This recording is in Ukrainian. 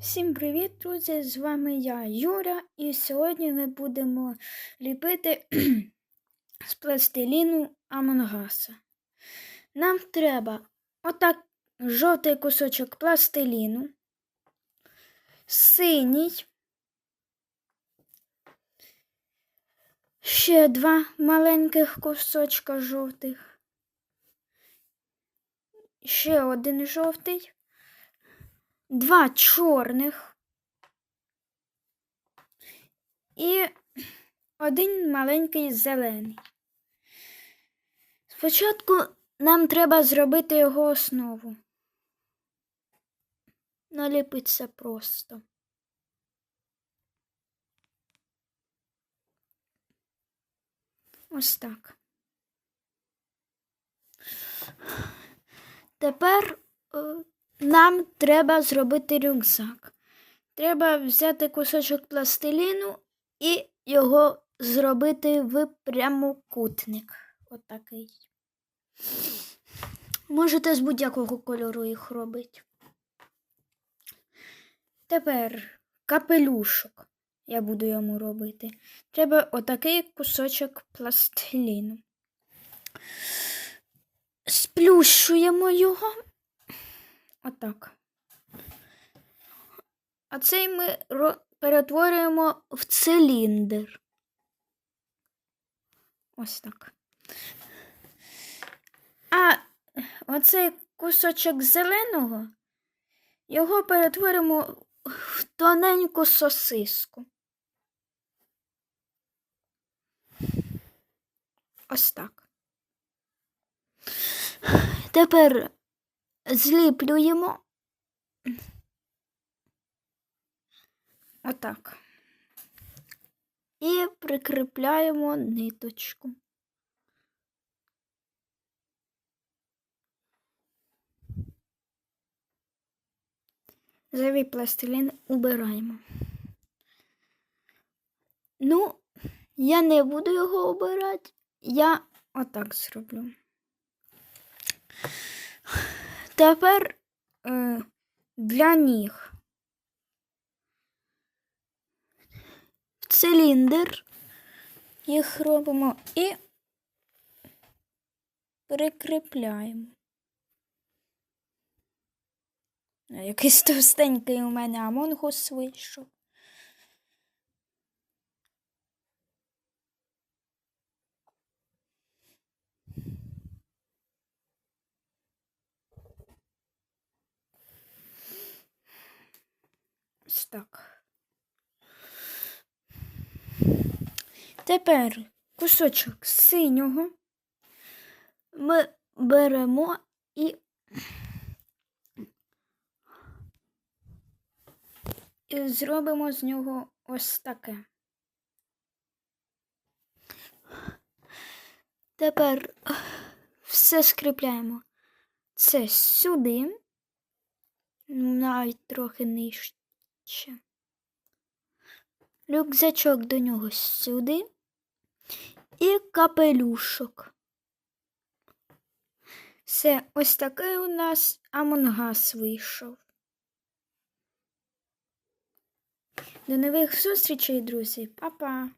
Всім привіт, друзі! З вами я, Юра, і сьогодні ми будемо ліпити з пластиліну Амонгаса. Нам треба отак жовтий кусочок пластиліну, синій, ще два маленьких кусочка жовтих, ще один жовтий два чорних і один маленький зелений. Спочатку нам треба зробити його основу. Наліпити це просто. Ось так. Тепер нам треба зробити рюкзак. Треба взяти кусочок пластиліну і його зробити в прямокутник. Отакий. Можете з будь-якого кольору їх робити. Тепер капелюшок я буду йому робити. Треба отакий кусочок пластиліну. Сплющуємо його. Отак. А цей ми перетворюємо в циліндр. Ось так. А оцей кусочок зеленого його перетворимо в тоненьку сосиску. Ось так. Тепер зліплюємо отак. І прикріпляємо ниточку. Зайвий пластилін убираємо. Ну, я не буду його обирати, я отак зроблю. Тепер е, для ніг. В циліндр їх робимо і прикріпляємо. Якийсь товстенький у мене амонгус вийшов. Так. Тепер кусочок синього ми беремо і, і зробимо з нього ось таке. Тепер все скріпляємо це сюди, навіть трохи нижче ще. Рюкзачок до нього сюди і капелюшок. Все, ось такий у нас амонгас вийшов. До нових зустрічей, друзі, Па-па!